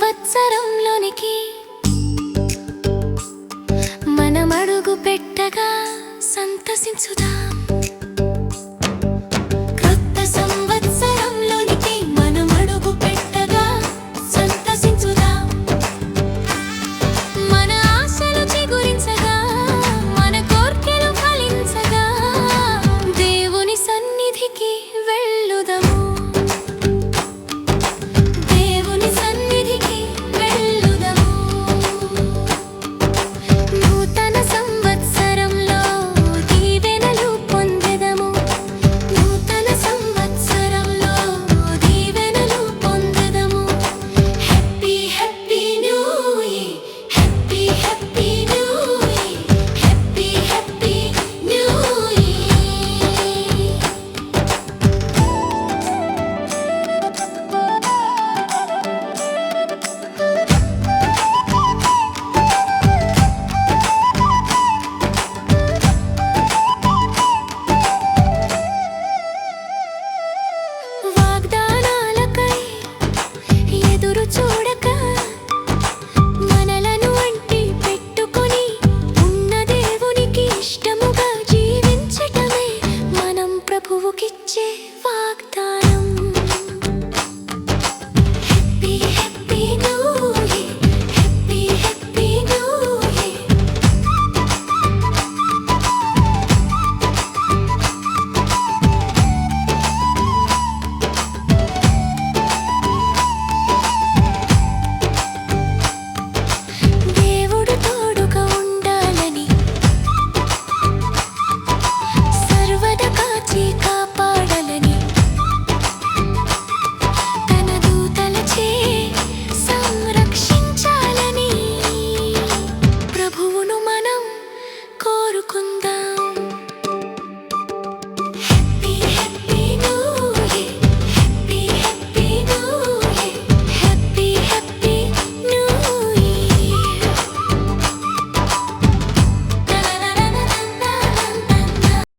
సంవత్సరంలోనికి మనమడుగు పెట్టగా సంతసించుదా.